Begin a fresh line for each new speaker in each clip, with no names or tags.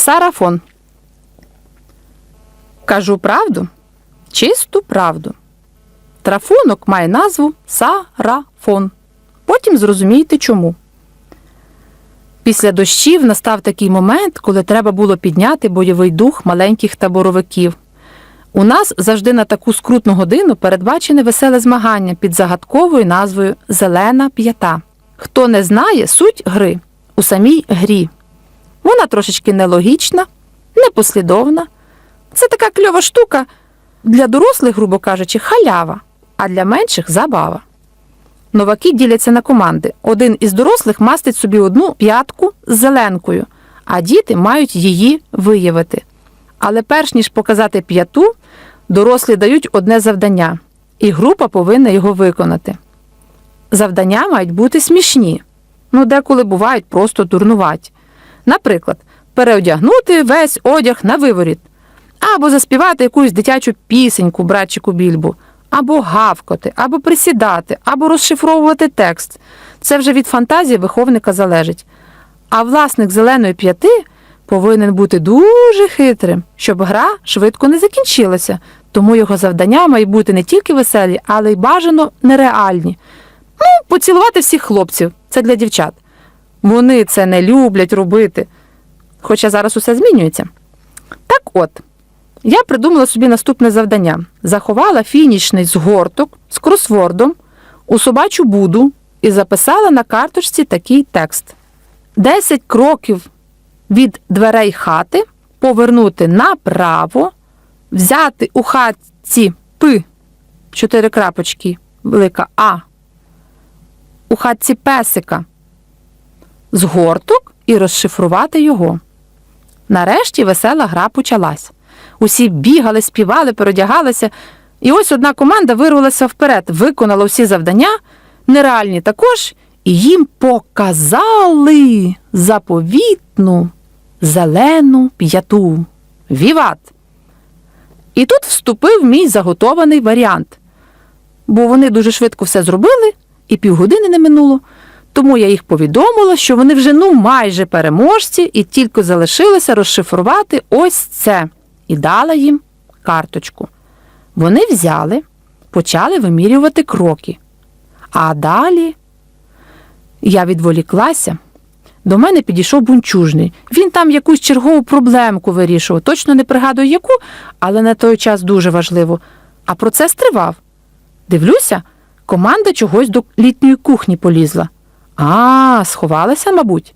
Сарафон. Кажу правду, чисту правду. Трафунок має назву сарафон. Потім зрозумієте чому. Після дощів настав такий момент, коли треба було підняти бойовий дух маленьких таборовиків. У нас завжди на таку скрутну годину передбачене веселе змагання під загадковою назвою Зелена п'ята. Хто не знає суть гри у самій грі. Вона трошечки нелогічна, непослідовна. Це така кльова штука для дорослих, грубо кажучи, халява, а для менших забава. Новаки діляться на команди. Один із дорослих мастить собі одну п'ятку з зеленкою, а діти мають її виявити. Але перш ніж показати п'яту, дорослі дають одне завдання, і група повинна його виконати. Завдання мають бути смішні, ну деколи бувають просто дурнуваті. Наприклад, переодягнути весь одяг на виворіт, або заспівати якусь дитячу пісеньку братчику більбу, або гавкати, або присідати, або розшифровувати текст. Це вже від фантазії виховника залежить. А власник зеленої п'яти повинен бути дуже хитрим, щоб гра швидко не закінчилася, тому його завдання має бути не тільки веселі, але й бажано нереальні. Ну, поцілувати всіх хлопців це для дівчат. Вони це не люблять робити. Хоча зараз усе змінюється. Так от, я придумала собі наступне завдання: заховала фінішний згорток з кросвордом у собачу буду і записала на карточці такий текст: Десять кроків від дверей хати повернути направо, взяти у хатці П, чотири крапочки, велика А, у хатці песика згорток і розшифрувати його. Нарешті весела гра почалась. Усі бігали, співали, перодягалися, і ось одна команда вирвалася вперед, виконала всі завдання, нереальні також, і їм показали заповітну зелену п'яту. Віват! І тут вступив мій заготований варіант. Бо вони дуже швидко все зробили, і півгодини не минуло. Тому я їх повідомила, що вони вже ну майже переможці, і тільки залишилося розшифрувати ось це. І дала їм карточку. Вони взяли, почали вимірювати кроки. А далі я відволіклася. До мене підійшов бунчужний. Він там якусь чергову проблемку вирішував. Точно не пригадую яку, але на той час дуже важливо. А процес тривав. Дивлюся, команда чогось до літньої кухні полізла. А, сховалася, мабуть.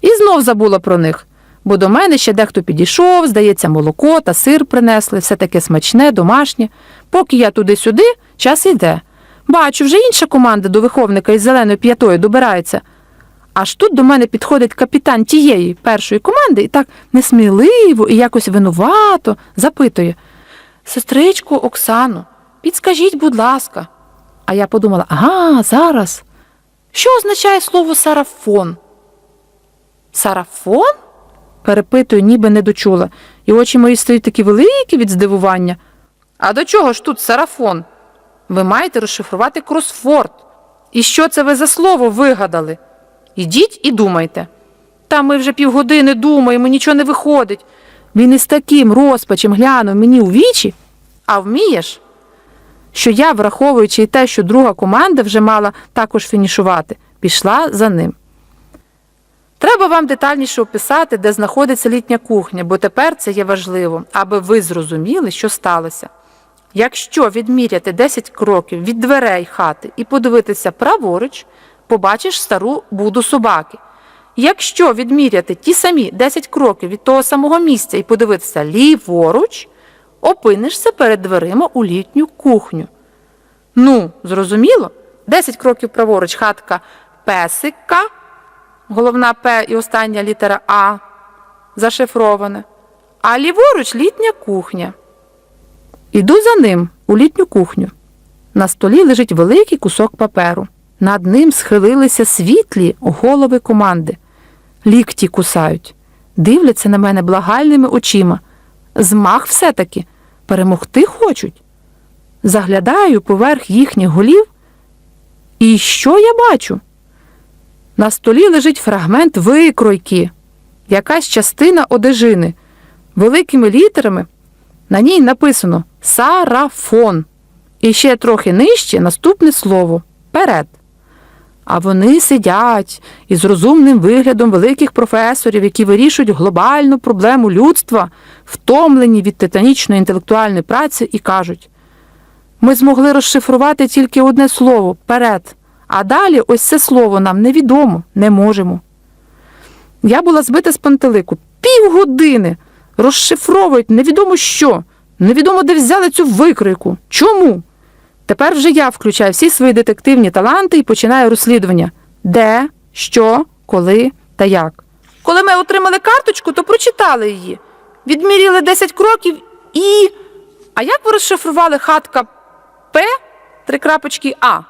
І знов забула про них, бо до мене ще дехто підійшов, здається, молоко та сир принесли, все таке смачне, домашнє. Поки я туди-сюди, час йде. Бачу, вже інша команда до виховника із зеленою п'ятою добирається. Аж тут до мене підходить капітан тієї першої команди і так несміливо і якось винувато запитує Сестричку Оксану, підскажіть, будь ласка. А я подумала, ага, зараз. Що означає слово сарафон? Сарафон? перепитую, ніби не дочула, і очі мої стають такі великі від здивування. А до чого ж тут сарафон? Ви маєте розшифрувати кросфорд. І що це ви за слово вигадали? Ідіть і думайте. Та ми вже півгодини думаємо, нічого не виходить. Він із таким розпачем глянув мені у вічі, а вмієш? Що я, враховуючи і те, що друга команда вже мала також фінішувати, пішла за ним. Треба вам детальніше описати, де знаходиться літня кухня, бо тепер це є важливо, аби ви зрозуміли, що сталося. Якщо відміряти 10 кроків від дверей хати і подивитися праворуч, побачиш стару буду собаки. Якщо відміряти ті самі 10 кроків від того самого місця і подивитися ліворуч, опинишся перед дверима у літню кухню. Ну, зрозуміло? 10 кроків праворуч хатка песика, головна П і остання літера А зашифрована, а ліворуч літня кухня. Іду за ним у літню кухню. На столі лежить великий кусок паперу. Над ним схилилися світлі голови команди. Лікті кусають, дивляться на мене благальними очима. Змах все-таки перемогти хочуть. Заглядаю поверх їхніх голів. І що я бачу? На столі лежить фрагмент викройки. якась частина одежини. Великими літерами на ній написано Сарафон. І ще трохи нижче наступне слово перед. А вони сидять із розумним виглядом великих професорів, які вирішують глобальну проблему людства, втомлені від титанічної інтелектуальної праці, і кажуть: ми змогли розшифрувати тільки одне слово перед, а далі ось це слово нам невідомо, не можемо. Я була збита з пантелику. Півгодини розшифровують невідомо що, невідомо де взяли цю викройку. Чому? Тепер вже я включаю всі свої детективні таланти і починаю розслідування. Де, що, коли та як. Коли ми отримали карточку, то прочитали її. Відміряли 10 кроків і. А як ви розшифрували хатка П три крапочки А?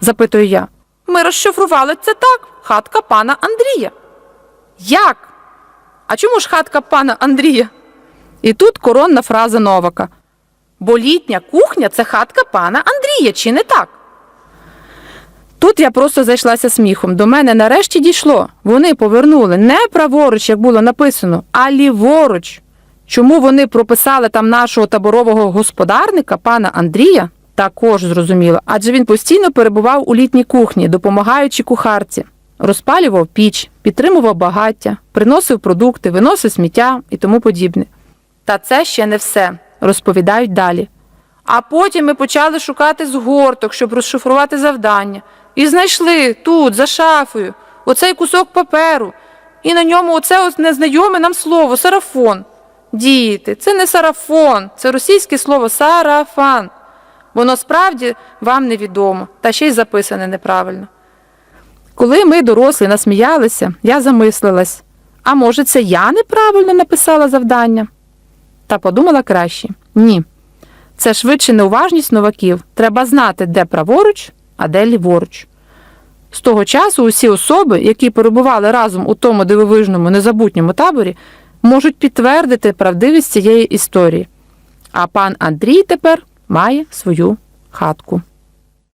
запитую я. Ми розшифрували це так. Хатка пана Андрія. Як? А чому ж хатка пана Андрія? І тут коронна фраза Новака. Бо літня кухня це хатка пана Андрія, чи не так? Тут я просто зайшлася сміхом. До мене нарешті дійшло. Вони повернули не праворуч, як було написано, а ліворуч. Чому вони прописали там нашого таборового господарника, пана Андрія, також зрозуміло, адже він постійно перебував у літній кухні, допомагаючи кухарці, розпалював піч, підтримував багаття, приносив продукти, виносив сміття і тому подібне. Та це ще не все, розповідають далі. А потім ми почали шукати згорток, щоб розшифрувати завдання. І знайшли тут, за шафою, оцей кусок паперу. І на ньому оце ось незнайоме нам слово сарафон. Діти, це не сарафон, це російське слово сарафан. Воно справді вам невідомо, та ще й записане неправильно. Коли ми, дорослі, насміялися, я замислилась, а може, це я неправильно написала завдання? Та подумала краще ні. Це швидше неуважність новаків. Треба знати, де праворуч, а де ліворуч. З того часу усі особи, які перебували разом у тому дивовижному незабутньому таборі, можуть підтвердити правдивість цієї історії. А пан Андрій тепер має свою хатку.